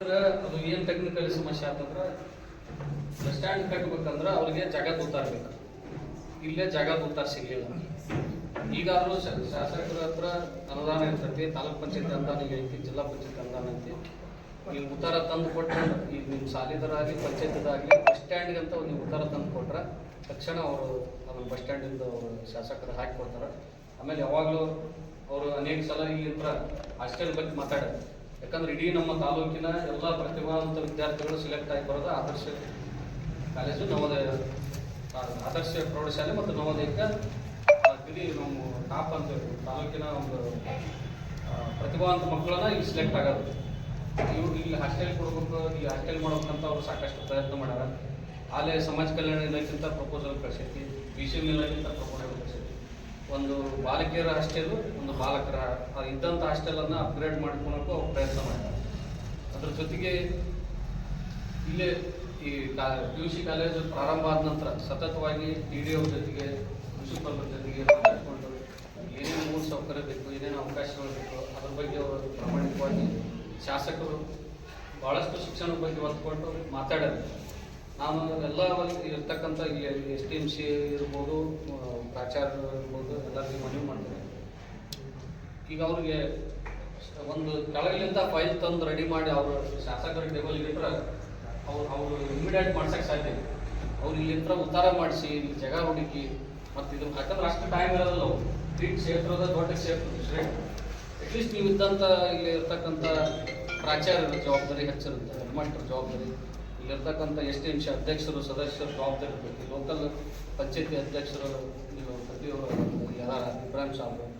ಅದು ಏನು ಟೆಕ್ನಿಕಲ್ ಸಮಸ್ಯೆ ಆತಂದ್ರೆ ಬಸ್ ಸ್ಟ್ಯಾಂಡ್ ಕಟ್ಬೇಕಂದ್ರೆ ಅವ್ರಿಗೆ ಜಾಗ ತೂತಾರ್ಬೇಕು ಇಲ್ಲೇ ಜಾಗ ತೂತಾರ ಸಿಗ್ಲಿಲ್ಲ. ಶ- ಶಾಸಕರ ಹತ್ರ ಅನುದಾನ ಇರ್ತೈತಿ, ತಾಲೂಕ್ ಪಂಚಾಯತ್ ಅನುದಾನ ಐತಿ ಜಿಲ್ಲಾ ಪಂಚಾಯತ್ ಅನುದಾನ ಐತಿ. ನೀವು ಉತ್ತರ ತಂದು ಕೊಟ್ಟರೆ ಈಗ ನಿಮ್ಮ ಸಾಲಿದರಾಗಲಿ, ಪಂಚಾಯತ್ದಾಗಲಿ ಬಸ್ ಸ್ಟ್ಯಾಂಡ್ಗೆ ಅಂತ ನೀವು ಉತ್ತರ ತಂದು ಕೊಟ್ರೆ, ತಕ್ಷಣ ಅವರು ಅದನ್ನ ಬಸ್ ಸ್ಟ್ಯಾಂಡಿಂದ ಅವರು ಶಾಸಕರು ಹಾಕಿ ಕೊಡ್ತಾರೆ. ಆಮೇಲೆ ಯಾವಾಗಲೂ ಅವರು ಅನೇಕ ಸಲ ಇಲ್ಲಿ ಇಲ್ಲಿಂದ ಹಾಸ್ಟೆಲ್ ಬಗ್ಗೆ ಮಾತಾಡೋದು. ಯಾಕಂದ್ರೆ ಇಡೀ ನಮ್ಮ ತಾಲೂಕಿನ ಎಲ್ಲ ಪ್ರತಿಭಾವಂತ ವಿದ್ಯಾರ್ಥಿಗಳು ಸೆಲೆಕ್ಟ್ ಆಗಿ ಬರೋದು ಆದರ್ಶ ಕಾಲೇಜು ನವೋದಯ ಆದರ್ಶ ಪ್ರೌಢಶಾಲೆ ಮತ್ತು ನವೋದಯಕ್ಕೆ ಗಿರಿ ನಮ್ಮ ಟಾಪ್ ಅಂತ ತಾಲೂಕಿನ ಒಂದು ಪ್ರತಿಭಾವಂತ ಮಕ್ಕಳನ್ನ ಇಲ್ಲಿ ಸೆಲೆಕ್ಟ್ ಆಗೋದು. ಇವ್ರು ಇಲ್ಲಿ ಹಾಸ್ಟೆಲ್ ಕೊಡ್ಬೇಕು, ಈ ಹಾಸ್ಟೆಲ್ ಮಾಡ್ಬೇಕಂತ ಅವ್ರು ಸಾಕಷ್ಟು ಪ್ರಯತ್ನ ಮಾಡ್ಯಾರ. ಆಲೇ ಸಮಾಜ ಕಲ್ಯಾಣ ಇಲಾಖೆಯಿಂದ ಪ್ರಪೋಸಲ್ ಕಳಿಸೈತಿ ಬಿ ಸಿ ಎಂ ಇಲಾಖೆಯಿಂದ ಪ್ರಪೋಸಲ್ ಕಳಿಸೈತಿ. ಒಂದು ಬಾಲಕಿಯರ ಹಾಸ್ಟೆಲು ಒಂದು ಬಾಲಕರ ಇದ್ದಂಥ ಹಾಸ್ಟೆಲನ್ನು ಅಪ್ಗ್ರೇಡ್ ಮಾಡ್ಕೊಳಕ್ಕೂ ಅವ್ರು ಪ್ರಯತ್ನ ಮಾಡ್ತಾರೆ. ಅದ್ರ ಜೊತೆಗೆ ಇಲ್ಲೇ ಈ ಪಿ ಯು ಸಿ ಕಾಲೇಜು ಪ್ರಾರಂಭ ಆದ ನಂತರ ಸತತವಾಗಿ ಡಿ ಡಿ ಅವ್ರ ಜೊತೆಗೆ ಪ್ರಿನ್ಸಿಪಲ್ ಜೊತೆಗೆ ಮಾತಾಡಿಕೊಂಡು ಏನೇನು ಮೂಲ ಸೌಕರ್ಯ ಬೇಕು, ಏನೇನು ಅವಕಾಶಗಳು ಬೇಕು, ಅದ್ರ ಬಗ್ಗೆ ಅವರು ಪ್ರಾಮಾಣಿಕವಾಗಿ ಶಾಸಕರು ಭಾಳಷ್ಟು ಶಿಕ್ಷಣದ ಬಗ್ಗೆ ಒತ್ತು ಕೊಟ್ಟು ಮಾತಾಡ್ಯಾರ ನಾನು ಎಲ್ಲ ಇರ್ತಕ್ಕಂಥ ಇಲ್ಲಿ ಎಸ್ ಟಿ ಎಂ ಸಿ ಇರ್ಬೋದು ಪ್ರಾಚಾರ್ಯರು ಇರ್ಬೋದು, ಎಲ್ಲರಿಗೂ ಮನವಿ ಮಾಡ್ತಾರೆ. ಈಗ ಅವ್ರಿಗೆ ಒಂದು ಕೆಳಗಿಲಿಂದ ಫೈಲ್ ತಂದು ರೆಡಿ ಮಾಡಿ ಅವರು ಶಾಸಕರ ಟೇಬಲ್ ಇಟ್ಟರೆ ಅವ್ರು ಅವರು ಇಮಿಡಿಯೇಟ್ ಮಾಡ್ಸೋಕ್ಕೆ ಸಾಧ್ಯ. ಅವ್ರು ಇಲ್ಲಿಂದ ಉತ್ತಾರ ಮಾಡಿಸಿ, ಇಲ್ಲಿ ಜಾಗ ಹುಡುಕಿ, ಮತ್ತು ಇದು ಯಾಕಂದ್ರೆ ಅಷ್ಟು ಟೈಮ್ ಇರೋದಿಲ್ಲ ಅವರು. ಈ ಕ್ಷೇತ್ರದ ದೊಡ್ಡ ಕ್ಷೇತ್ರ ಅಟ್ಲೀಸ್ಟ್ ನೀವು ಇದ್ದಂಥ ಇಲ್ಲಿ ಇರ್ತಕ್ಕಂಥ ಪ್ರಾಚಾರ್ಯರ ಜವಾಬ್ದಾರಿ ಹೆಚ್ಚಿರುತ್ತೆ ಹೆಡ್ಮಾಸ್ಟರ್ ಜವಾಬ್ದಾರಿ. ಇಲ್ಲಿರ್ತಕ್ಕಂಥ ಎಸ್ ಟಿ ಎಂ ಸಿ ಅಧ್ಯಕ್ಷರು, ಸದಸ್ಯರು, ಜವಾಬ್ದಾರಿ ಇರಬೇಕು. ಲೋಕಲ್ ಪಂಚಾಯತಿ ಅಧ್ಯಕ್ಷರು, ನೀವು ಪ್ರತಿಯೊಬ್ಬರು, ಯಾರು ಇಬ್ರಾಹಿಂ ಸಾಹೇಬ್